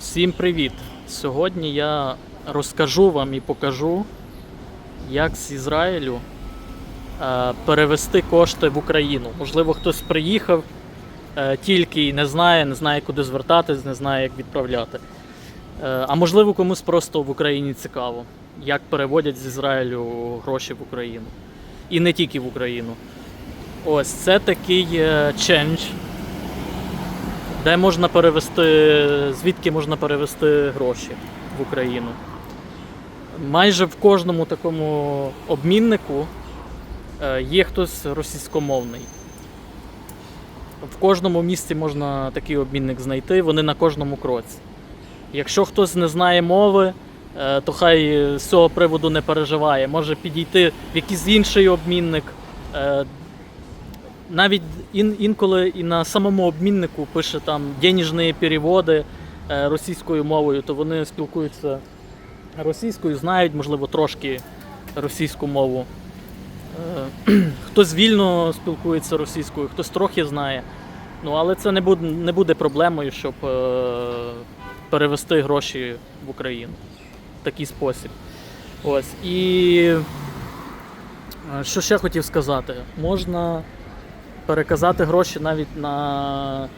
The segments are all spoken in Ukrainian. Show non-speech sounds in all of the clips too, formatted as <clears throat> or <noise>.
Всім привіт! Сьогодні я розкажу вам і покажу, як з Ізраїлю е, перевести кошти в Україну. Можливо, хтось приїхав е, тільки і не знає, не знає, куди звертатись, не знає, як відправляти. Е, а можливо, комусь просто в Україні цікаво, як переводять з Ізраїлю гроші в Україну. І не тільки в Україну. Ось це такий change де можна перевести, звідки можна перевести гроші в Україну. Майже в кожному такому обміннику е, є хтось російськомовний. В кожному місці можна такий обмінник знайти, вони на кожному кроці. Якщо хтось не знає мови, е, то хай з цього приводу не переживає. Може підійти в якийсь інший обмінник, е, навіть ін, інколи і на самому обміннику пише там денежні переводи е, російською мовою, то вони спілкуються російською, знають, можливо, трошки російську мову. Е, <clears throat> Хтось вільно спілкується російською, хтось трохи знає. Ну, але це не буде, не буде проблемою, щоб е, перевести гроші в Україну в такий спосіб. Ось. І що ще хотів сказати? Можна переказати гроші навіть на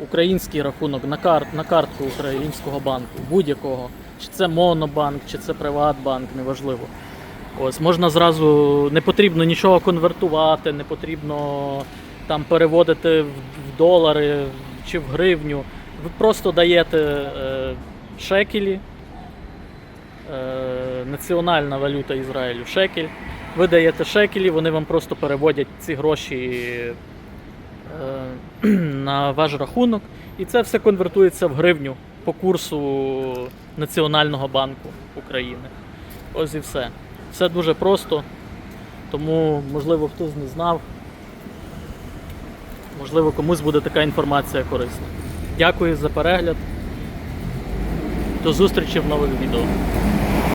український рахунок, на, кар... на картку українського банку, будь-якого. Чи це Монобанк, чи це Приватбанк, неважливо. Ось можна зразу, не потрібно нічого конвертувати, не потрібно там переводити в, в долари чи в гривню. Ви просто даєте е, шекелі, е, національна валюта Ізраїлю шекель. Ви даєте шекелі, вони вам просто переводять ці гроші е, <clears throat> на ваш рахунок, і це все конвертується в гривню по курсу Національного банку України. Ось і все. Все дуже просто, тому, можливо, хтось не знав. Можливо, комусь буде така інформація корисна. Дякую за перегляд. До зустрічі в нових відео.